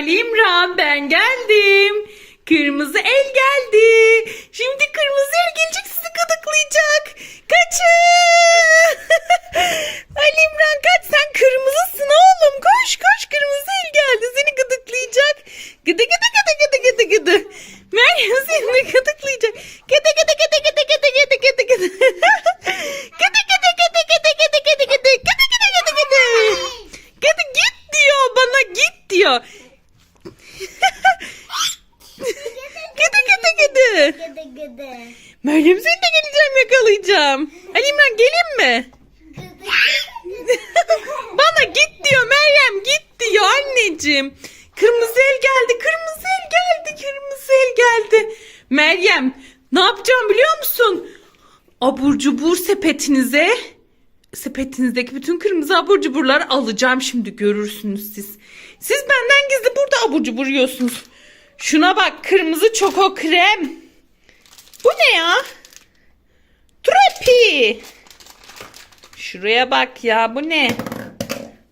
Ali İmran ben geldim. Kırmızı el geldi. Şimdi kırmızı el gelecek sizi gıdıklayacak. Kaçın. Ali İmran kaç sen kırmızısın oğlum. Koş koş kırmızı el geldi seni gıdıklayacak. Gıdı gıdı gıdı gıdı gıdı gıdı. Meryem seni gıdıklayacak. Gıdı gıdı gıdı gıdı gıdı gıdı gıdı gıdı. Gıdı gıdı gıdı gıdı gıdı gıdı gıdı. Gıdı gıdı gıdı gıdı. Git diyor bana git diyor. Gıdı gıdı gıdı. Gıdı gıdı. Meryem seni de geleceğim yakalayacağım. Ali İmran gelin mi? Bana git diyor Meryem git diyor anneciğim. Kırmızı el geldi kırmızı el geldi kırmızı el geldi. Meryem ne yapacağım biliyor musun? Abur cubur sepetinize sepetinizdeki bütün kırmızı abur cuburları alacağım şimdi görürsünüz siz. Siz benden gizli burada abur cubur yiyorsunuz. Şuna bak kırmızı çoko krem. Bu ne ya? Tropi. Şuraya bak ya bu ne?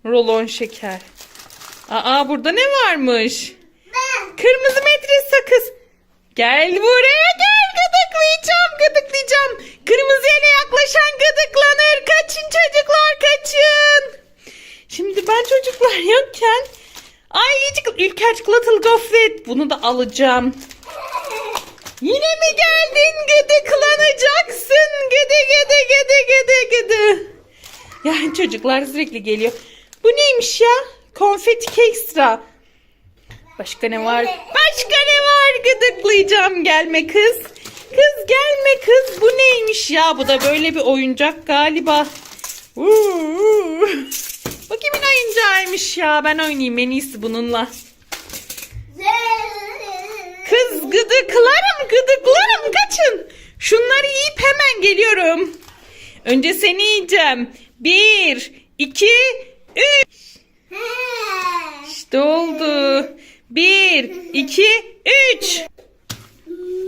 Rolon şeker. Aa burada ne varmış? Kırmızı metre sakız. Gel buraya gel gıdıklayacağım gıdıklayacağım. Kırmızı ele yaklaşan gıdıklanır. Kaçın çocuklar kaçın. Şimdi ben çocuklar yokken Ay Ülker çikolatalı gofret. Bunu da alacağım. Yine mi geldin gıdıklanacaksın. Gıdı gıdı gıdı gıdı gıdı. Yani çocuklar sürekli geliyor. Bu neymiş ya? Konfeti ekstra. Başka ne var? Başka ne var? Gıdıklayacağım. Gelme kız. Kız gelme kız. Bu neymiş ya? Bu da böyle bir oyuncak galiba. Uuu. Bu kimin oyuncağıymış ya? Ben oynayayım en iyisi bununla. Kız gıdıklarım gıdıklarım kaçın. Şunları yiyip hemen geliyorum. Önce seni yiyeceğim. Bir, iki, üç. İşte oldu. Bir, iki, üç.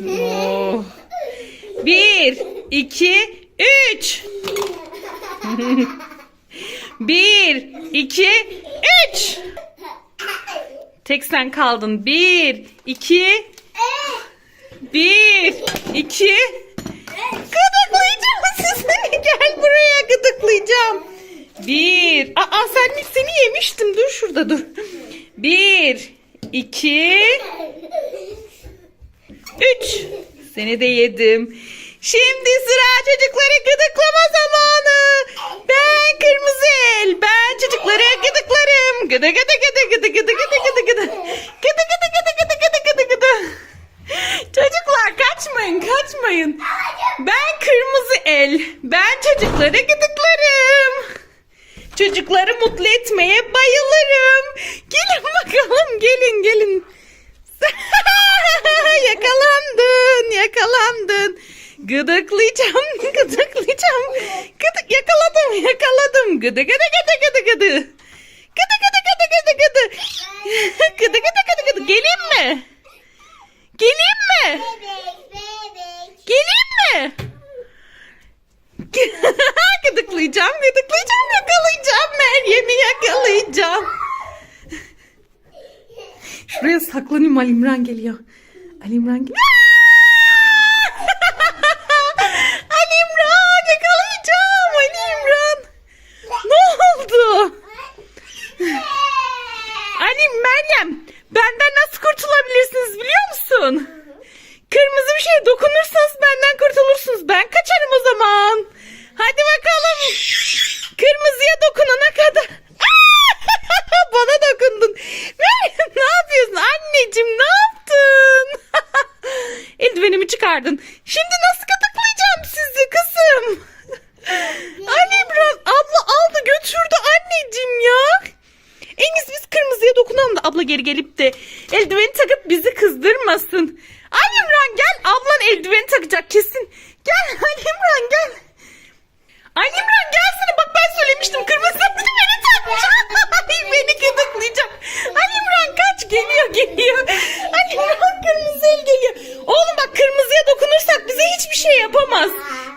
Oh. Bir, iki, üç. Bir, iki, üç. Tek sen kaldın. Bir, iki, bir, iki. Sizi. Gel buraya gıdıklayacağım. Bir. Aa sen seni yemiştim. Dur şurada dur. Bir, iki, üç. Seni de yedim. Şimdi sıra çocukları gıdıklama zamanı. Ben kırmızı el. Ben çocukları gıdıklarım. Gıdı gıdı gıdı gıdı gıdı gıdı gıdı gıdı. Gıdı gıdı gıdı gıdı gıdı gıdı gıdı. Çocuklar kaçmayın kaçmayın. Ben kırmızı el. Ben çocukları gıdıklarım. Çocukları mutlu etmeye bayılırım. Gelin bakalım gelin gelin. yakalandın yakalandın. Gıdıklayacağım gıdıklayacağım. Gıdık yakaladım yakaladım. Gıdı gıdı gıdı gıdı gıdı. Gıdı gıdı gıdı gıdı gıdı. Gıdı gıdı gıdı gıdı. Geleyim mi? Geleyim mi? Geleyim gıdıklayacağım, gıdıklayacağım, yakalayacağım Meryem'i yakalayacağım. Şuraya saklanayım Ali İmran geliyor. Ali İmran geliyor. Ali İmran yakalayacağım Ali İmran. Ne oldu? Ali Meryem benden nasıl kurtulabilirsiniz biliyor musun? Kırmızı bir şey dokunursanız benden kurtulursunuz. Ben kaçarım o zaman. Hadi bakalım. Kırmızıya dokunana kadar. Bana dokundun. Meryem ne yapıyorsun? Anneciğim ne yaptın? Eldivenimi çıkardın. Şimdi nasıl gıdıklayacağım sizi kızım? Ali İmran abla aldı götürdü anneciğim ya. En iyisi biz kırmızıya dokunalım da abla geri gelip de eldiveni takıp bizi kızdırmasın. Ali İmran gel ablan eldiveni takacak kesin. Gel Ali İmran gel. Ali İmran gelsene bak ben söylemiştim kırmızı eldiveni takmış. Ay, beni gıdıklayacak. Ali İmran kaç geliyor geliyor. Ali İmran kırmızı el geliyor. Oğlum bak kırmızıya dokunursak bize hiçbir şey yapamaz.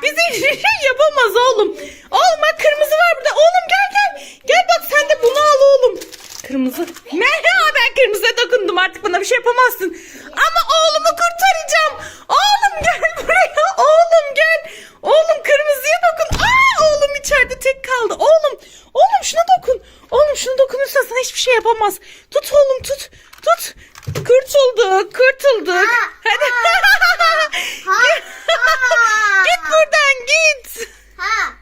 Bize hiçbir şey yapamaz oğlum. Oğlum bak kırmızı var burada. Oğlum gel gel. Gel bak sen de bunu al oğlum. Kırmızı Ne ben kırmızıya dokundum artık bana bir şey yapamazsın. Ama oğlumu kurtaracağım. Oğlum gel buraya. Oğlum gel. Oğlum kırmızıya dokun. Aa oğlum içeride tek kaldı. Oğlum. Oğlum şuna dokun. Oğlum şuna dokunursan sana hiçbir şey yapamaz. Kurtulduk, kurtulduk. Hadi. Git buradan git. Ha.